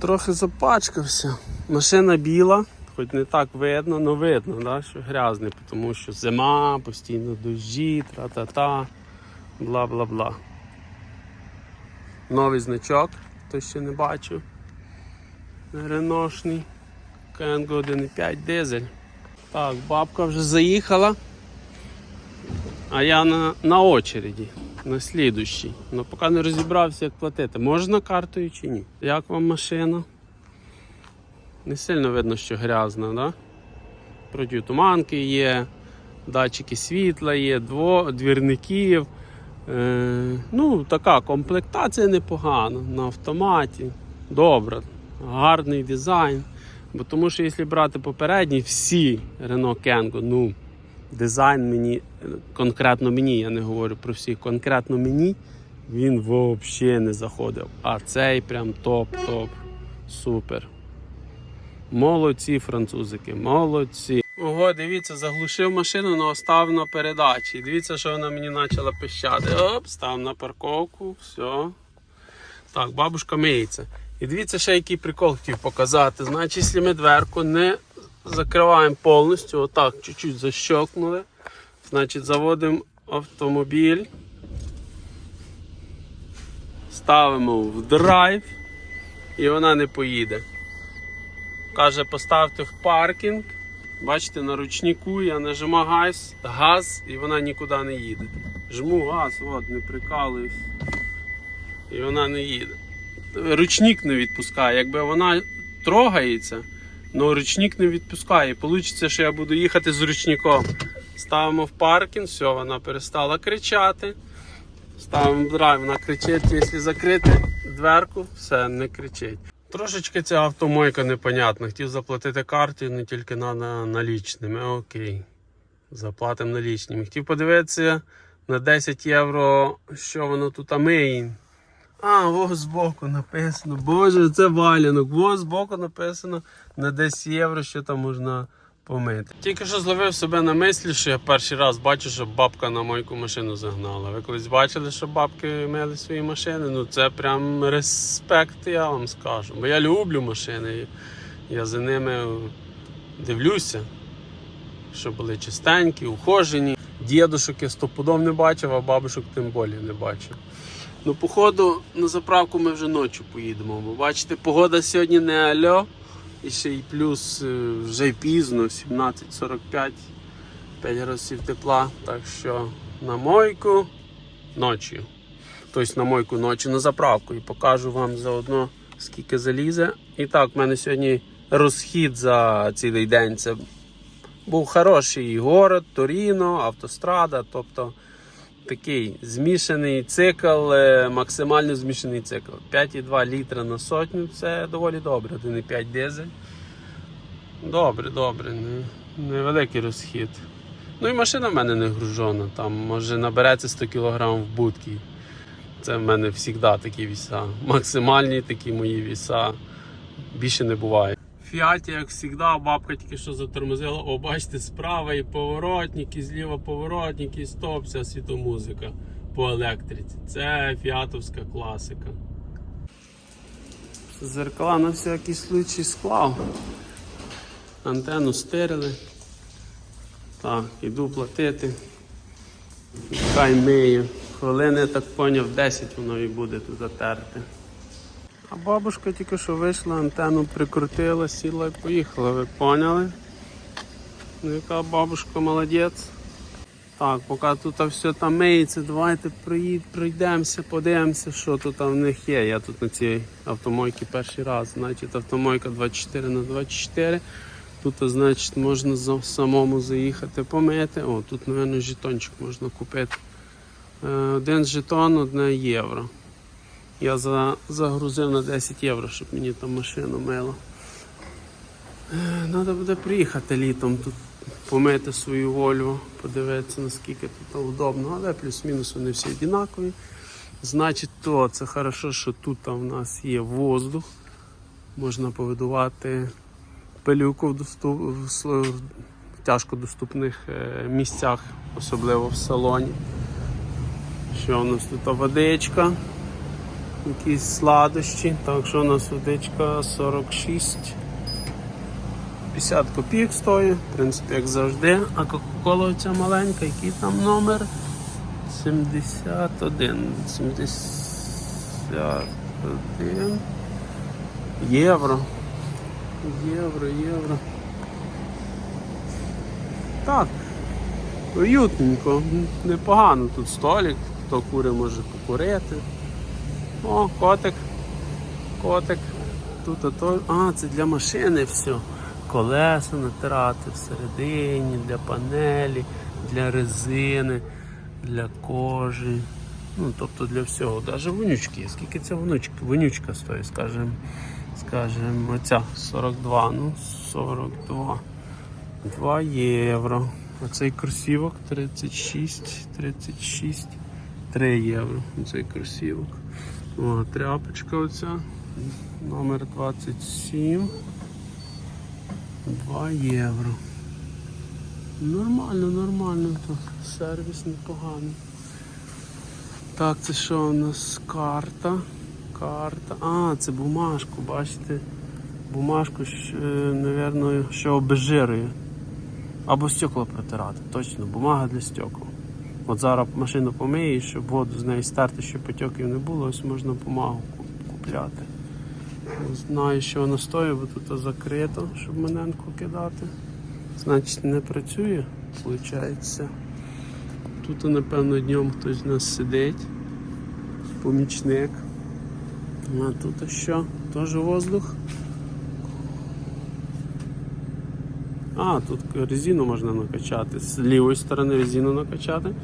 Трохи запачкався. Машина біла, хоч не так видно, але видно, да, що грязний, тому що зима, постійно дощі, тра-та-та, бла-бла-бла. Новий значок, хто ще не бачив. Реношний. Кенго 1.5 дизель. Так, бабка вже заїхала. А я на, на очереді, на слідущій. Ну, поки не розібрався, як платити. Можна картою чи ні? Як вам машина? Не сильно видно, що грязна, да? Протитуманки є, датчики світла є, дво, двірників. Е, ну, така комплектація непогана на автоматі. Добре, гарний дизайн. Бо тому що якщо брати попередні, всі Renault Kangoo, ну, дизайн мені, конкретно мені, я не говорю про всіх, конкретно мені, він взагалі не заходив. А цей прям топ-топ. Супер. Молодці французики, молодці. Ого, дивіться, заглушив машину, але став на передачі. Дивіться, що вона мені почала пищати. Оп, став на парковку, все. Так, бабушка миється. І дивіться, ще який прикол хотів показати. Значить, якщо ми дверку не закриваємо повністю, отак, чуть-чуть защокнули. Значить, заводимо автомобіль. Ставимо в драйв і вона не поїде. Каже, поставте в паркінг. Бачите, на ручнику я нажимаю газ, газ і вона нікуди не їде. Жму газ, от, не прикалуюсь. І вона не їде. Ручник не відпускає. Якби вона трогається, але ручник не відпускає. Получиться, що я буду їхати з ручником. Ставимо в паркінг, все, вона перестала кричати. Ставимо драйв, вона кричить, якщо закрити дверку, все, не кричить. Трошечки ця автомойка непонятна. Хотів заплатити картою, не тільки на налічними. Окей. Заплатимо налічними. Хотів подивитися на 10 євро, що воно тут миє. А, во збоку написано. Боже, це валянок. Во збоку написано на 10 євро, що там можна помити. Тільки що зловив себе на мислі, що я перший раз бачу, що бабка на мойку машину загнала. Ви колись бачили, що бабки мили свої машини? Ну це прям респект, я вам скажу. Бо я люблю машини. Я за ними дивлюся, щоб були чистенькі, ухожені. Дідушок я стопудов не бачив, а бабушок тим більше не бачив. Ну, походу, на заправку ми вже ночі поїдемо. Бо бачите, погода сьогодні не альо. І ще й плюс е, вже пізно, 17.45, 5 градусів тепла. Так що на мойку ночі. Тобто на мойку ночі на заправку. І покажу вам заодно скільки залізе. І так, в мене сьогодні розхід за цілий день. Це був хороший город, Торіно, автострада. Тобто такий змішаний цикл, е, максимально змішаний цикл. 5,2 літра на сотню це доволі добре. 1,5 дизель. Добре, добре, не, невеликий розхід. Ну і машина в мене не гружена, там може набереться 100 кг в будки. Це в мене завжди такі віса. Максимальні такі мої віса. Більше не буває. Фіаті, як завжди, бабка тільки що затормозила. О, бачите, справа і поворотник, і зліва поворотник, і стоп, вся світомузика по електриці. Це фіатовська класика. Зеркала на всякий случай склав. Антенну стирили. Так, іду платити. Хай мию. Хвилини, так поняв, 10 воно і буде тут затерти. А бабушка тільки що вийшла, антенну прикрутила, сіла і поїхала, ви поняли? Ну яка бабушка молодець. Так, поки тут все там миється, давайте приїд, пройдемося, подивимося, що тут в них є. Я тут на цій автомойці перший раз. Значить, автомойка 24 на 24 Тут, значить, можна самому заїхати помити. О, тут, мабуть, жетончик можна купити. Е, Один жетон, одне євро. Я за, загрузив на 10 євро, щоб мені там машину мило. Треба буде приїхати літом тут помити свою Вольву, подивитися, наскільки тут удобно, але плюс-мінус вони всі однакові. Значить, то це хорошо, що тут в нас є воздух. Можна повидувати пилюку в, доступ... в с- в тяжко доступних е, місцях, особливо в салоні. Що у нас тут водичка? Якісь сладощі. Так що у нас водичка 46. 50 копійок стоїть, в принципі, як завжди. А Кока-Кола оця маленька, який там номер? 71. 71 євро. Євро, євро. Так. Уютненько, непогано тут столик, хто кури може покурити. О, котик. Котик. Тут ото. А, це для машини все. Колеса натирати всередині, для панелі, для резини, для кожи. Ну, тобто для всього. Навіть вонючки. Скільки ця вонючка, вонючка стоїть, скажімо, скажімо, оця 42, ну 42. 2 євро. Оцей кросівок 36, 36, 3 євро. Оцей кросівок. О, тряпочка оця. Номер 27. 2 євро. Нормально, нормально тут. Сервіс непоганий. Так, це що у нас? Карта. Карта. А, це бумажку, бачите? Бумажку, що, е, що обезжирує. Або стекло протирати, точно, бумага для стекол. От зараз машину помиєш, щоб воду з неї стерти, щоб потьоків не було, ось можна куп- купляти. Знаю, що вона стоїть, бо тут закрито, щоб маненку кидати. Значить не працює, виходить. Тут, напевно, днем хтось з нас сидить, помічник. А тут що? Теж воздух. А, тут резину можна накачати. З лівої сторони резину накачати,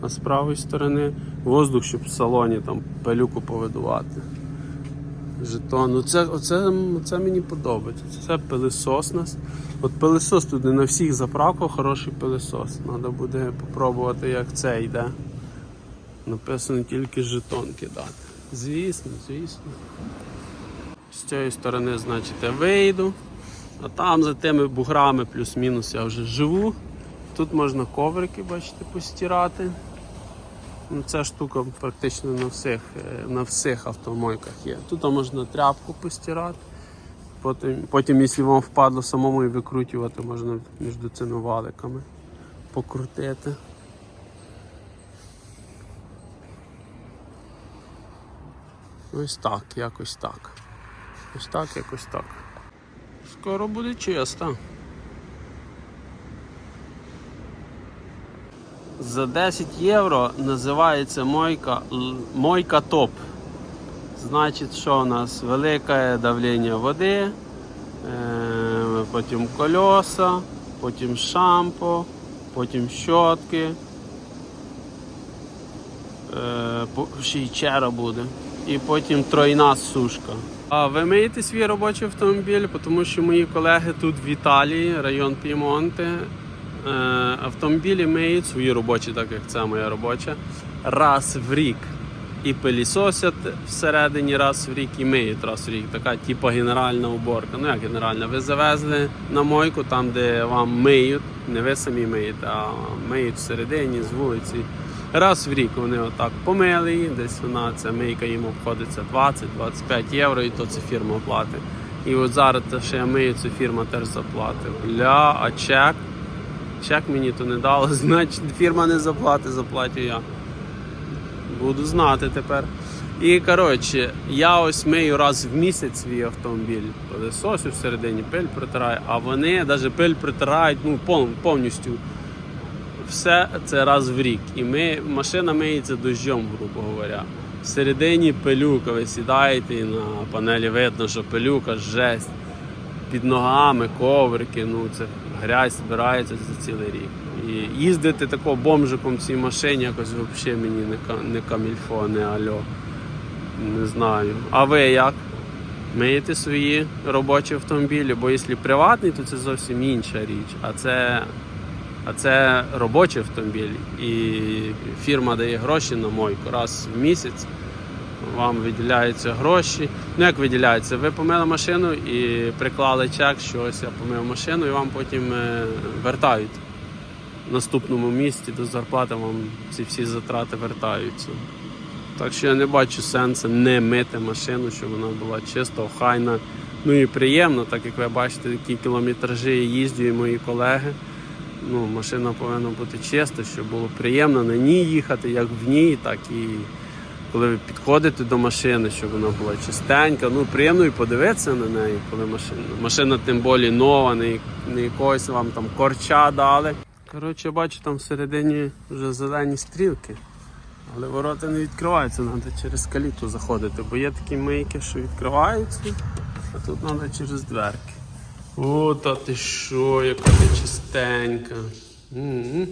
а з правої сторони воздух, щоб в салоні там пилюку повидувати. Жетон. Ну це, оце, мені подобається. Це пилисос нас. От пилисос тут не на всіх заправках хороший пилисос. Треба буде попробувати, як це йде. Написано тільки жетон кидати. Звісно, звісно. З цієї сторони, значить, я вийду. А там за тими буграми плюс-мінус я вже живу. Тут можна коврики, бачите, постирати. Ну, Ця штука практично на всіх, е, на всіх автомойках є. Тут можна тряпку постирати. Потім, потім, якщо вам впадло самому і викрутювати, можна між цими валиками покрутити. Ось так, якось так. Ось так, якось так. Скоро буде чисто. За 10 євро називається мойка, мойка топ. Значить, що у нас велике давлення води, е, потім кольоса, потім шампо, потім щотки. Е, ще й чера буде. І потім тройна сушка. А ви миєте свій робочий автомобіль, тому що мої колеги тут в Італії, район Пімонте, е, автомобілі миють свої робочі, так як це моя робоча, раз в рік. І пилісосять всередині раз в рік і миють раз в рік. Така типу генеральна уборка. Ну як генеральна? Ви завезли на мойку, там, де вам миють, не ви самі миєте, а миють всередині, з вулиці. Раз в рік вони отак помили десь вона ця мийка їм обходиться 20-25 євро, і то це фірма платить. І от зараз те, що я мию, це фірма теж заплатить. Бля, а чек? Чек мені то не дало, значить фірма не заплатить, заплатю я. Буду знати тепер. І коротше, я ось мию раз в місяць свій автомобіль. Пилисосю всередині пиль протираю, а вони навіть пиль протирають ну, повністю. Все це раз в рік. І ми, машина миється дощом, грубо говоря. Всередині пилюка, ви сідаєте і на панелі видно, що пилюка жесть. Під ногами, коврики, ну це грязь збирається за цілий рік. І їздити тако бомжиком в цій машині якось взагалі мені не, не камільфо, не альо. Не знаю. А ви як? Миєте свої робочі автомобілі, бо якщо приватний, то це зовсім інша річ. А це, а це робочий автомобіль. І фірма дає гроші на мойку раз в місяць. Вам виділяються гроші. Ну як виділяються? Ви помили машину і приклали чек, що ось я помив машину, і вам потім е, вертають. В наступному місці до зарплати вам ці всі затрати вертаються. Так що я не бачу сенсу не мити машину, щоб вона була чиста, охайна. Ну і приємно, так як ви бачите, які кілометражі їздю і мої колеги. Ну, машина повинна бути чиста, щоб було приємно на ній їхати, як в ній, так і коли ви підходите до машини, щоб вона була чистенька. Ну, приємно і подивитися на неї, коли машина. Машина тим більше нова, не, не якогось вам там корча дали. Коротше, бачу, там всередині вже зелені стрілки. Але ворота не відкриваються, треба через каліту заходити, бо є такі мийки, що відкриваються, а тут треба через дверки. О, та ти що, яка ти чистенька. М-м.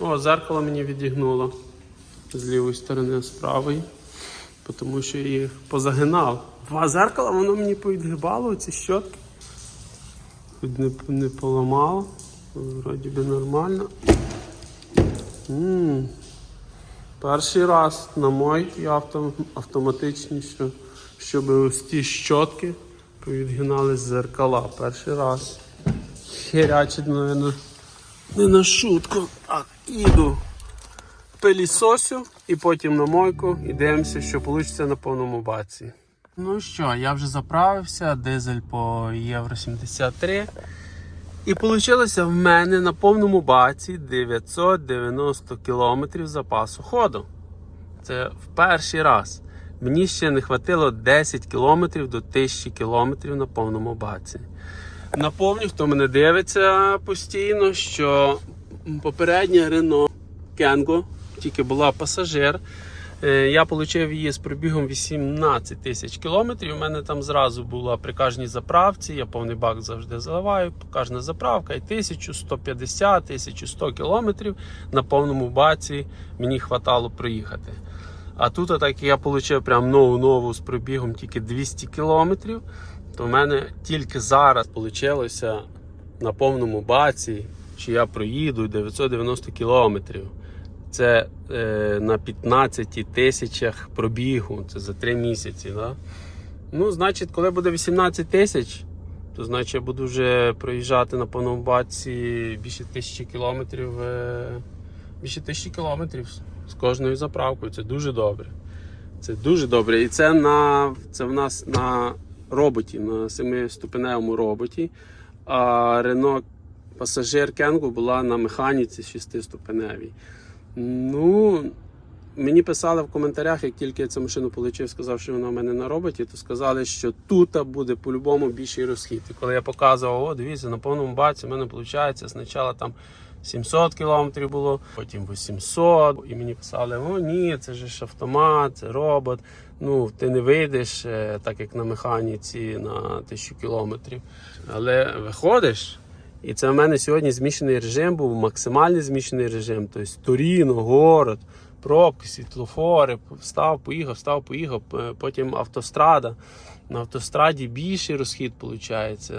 О, зеркало мені відігнуло з лівої сторони, з правої, тому що я їх позагинав. Два зеркала воно мені повідгибало, ці щотки. Хоч не, не поламало. Вроді би нормально. м Перший раз на мойці авто, автоматичні, що, щоб ось ті щотки повідгинали зеркала. Перший раз. Херячить, мабуть, не на шутку. А іду пилісосю і потім на мойку і дивимося, що вийде на повному баці. Ну що, я вже заправився, дизель по Євро 73. І вийшло в мене на повному баці 990 км запасу ходу. Це в перший раз. Мені ще не хватило 10 км до 1000 км на повному баці. Наповню, хто мене дивиться постійно, що попередня Renault Kangoo, тільки була пасажир. Е, Я отримав її з пробігом 18 тисяч кілометрів. У мене там зразу була при кожній заправці. Я повний бак завжди заливаю. Кожна заправка і 1150, 1100 кілометрів на повному баці мені хватало проїхати. А тут, так як я отримав прям нову нову з пробігом тільки 200 кілометрів, то в мене тільки зараз вийшло на повному баці, що я проїду 990 кілометрів. Це е, на 15 тисячах пробігу, це за 3 місяці. Да? Ну, значить, коли буде 18 тисяч, то значить я буду вже проїжджати на повному баці більше тисячі кілометрів. Е, більше тисячі кілометрів з кожною заправкою. Це дуже добре. Це дуже добре. І це на це в нас на роботі, на 7-ступеневому роботі. А Renault пасажир Кенгу була на механіці 6-ступеневій. Ну, мені писали в коментарях, як тільки я цю машину отримав, сказав, що вона в мене на роботі, то сказали, що тут буде по-любому більший розхід. І коли я показував, о, дивіться, на повному баці в мене виходить, спочатку там 700 кілометрів було, потім 800. І мені писали, о, ні, це ж автомат, це робот. Ну, ти не вийдеш, е, так як на механіці на 1000 кілометрів. Але виходиш. І це в мене сьогодні змішаний режим був, максимальний змішаний режим. Тобто Туріно, город, пробки, світлофори, встав, поїхав, встав, поїхав, потім автострада. На автостраді більший розхід виходить.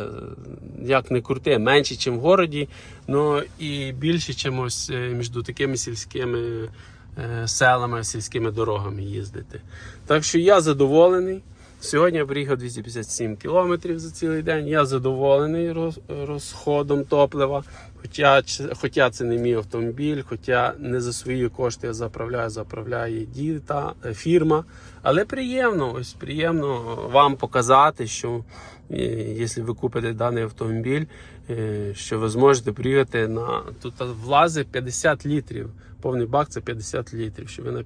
Як не крути, менше, ніж в городі, але і більше, чимось між такими сільськими е, селами, сільськими дорогами їздити. Так що я задоволений. Сьогодні я приїхав 257 кілометрів за цілий день. Я задоволений роз- розходом топлива. Хоча, хоча це не мій автомобіль, хоча не за свої кошти я заправляю, заправляє діта, е, фірма. Але приємно, ось приємно вам показати, що е, якщо ви купите даний автомобіль, е, що ви зможете приїхати на тут влазить 50 літрів. Повний бак це 50 літрів. Що ви на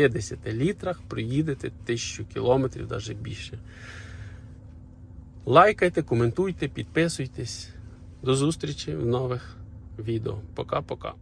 50 літрах проїдете 1000 кілометрів, навіть більше. Лайкайте, коментуйте, підписуйтесь. До зустрічі в нових відео. Пока-пока.